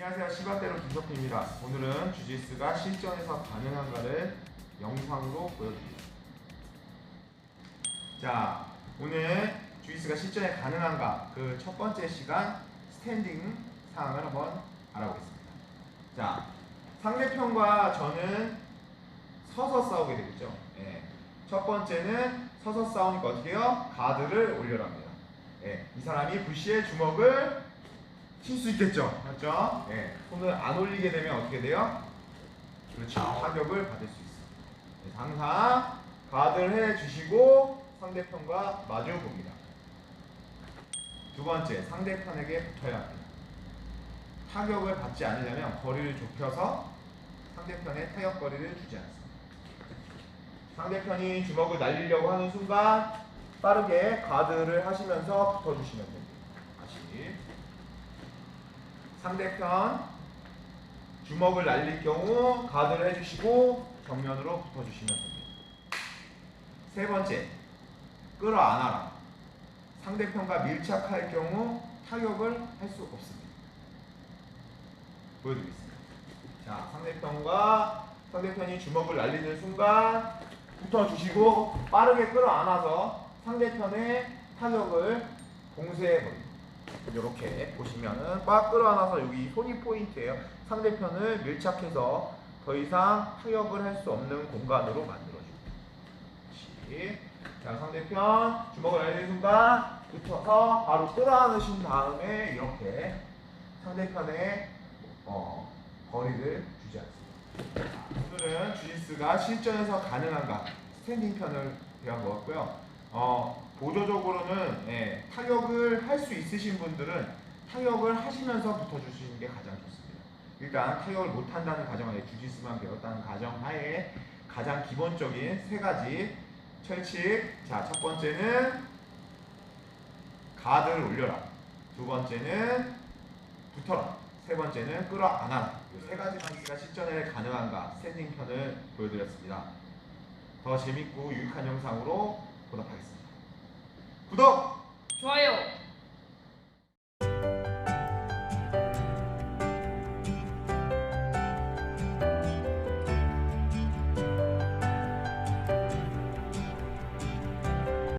안녕하세요. 시바대로 김석희입니다. 오늘은 주짓수가 실전에서 가능한가를 영상으로 보여드립니다. 자, 오늘 주짓수가 실전에 가능한가 그 첫 번째 시간 스탠딩 상황을 한번 알아보겠습니다. 자, 상대편과 저는 서서 싸우게 되겠죠. 예. 첫 번째는 서서 싸우니까 어떻게 해요? 가드를 올려랍니다. 예. 이 사람이 부시의 주먹을 칠 수 있겠죠. 맞죠? 예. 손을 안 올리게 되면 어떻게 돼요? 그렇죠. 타격을 받을 수 있어요. 그래서 항상 가드를 해 주시고 상대편과 마주 봅니다. 두 번째, 상대편에게 붙어야 합니다. 타격을 받지 않으려면 거리를 좁혀서 상대편의 타격 거리를 주지 않습니다. 상대편이 주먹을 날리려고 하는 순간 빠르게 가드를 하시면서 붙어주시면 됩니다. 다시 상대편 주먹을 날릴 경우 가드를 해주시고 정면으로 붙어주시면 됩니다. 세 번째, 끌어안아라. 상대편과 밀착할 경우 타격을 할 수 없습니다. 보여드리겠습니다. 자, 상대편과 상대편이 주먹을 날리는 순간 붙어주시고 빠르게 끌어안아서 상대편의 타격을 봉쇄해버립니다. 이렇게 보시면은 꽉 끌어안아서 여기 손이 포인트예요. 상대편을 밀착해서 더 이상 타격을 할 수 없는 공간으로 만들어줍니다. 자, 상대편 주먹을 날리는 순간 붙어서 바로 끌어안으신 다음에 이렇게 상대편의 어, 거리를 주지 않습니다. 자, 오늘은 주짓수가 실전에서 가능한가 스탠딩 편을 배운 것 같고요. 어, 보조적으로는 예, 타격을 할 수 있으신 분들은 타격을 하시면서 붙어주시는 게 가장 좋습니다. 일단 타격을 못한다는 가정하에 주짓수만 배웠다는 가정하에 가장 기본적인 세 가지 철칙. 자, 첫 번째는 가드를 올려라. 두 번째는 붙어라. 세 번째는 끌어안아라. 이세 가지 방식가 실전에 가능한가 스탠딩 편을 보여드렸습니다. 더 재밌고 유익한 영상으로 보답하겠습니다. 구독! 좋아요.